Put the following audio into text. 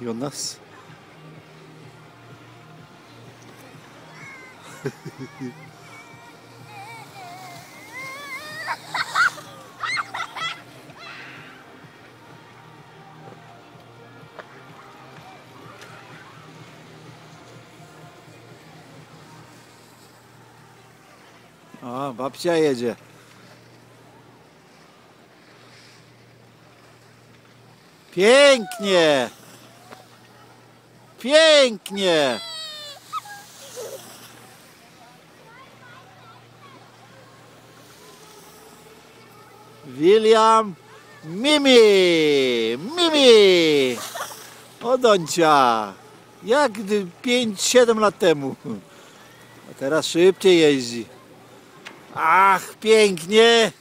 Jonas. Aa, papçayacı. Pięknie! Pięknie! William Mimi! Mimi! Odoncia! Jak 5-7 lat temu. A teraz szybciej jeździ. Ach, pięknie!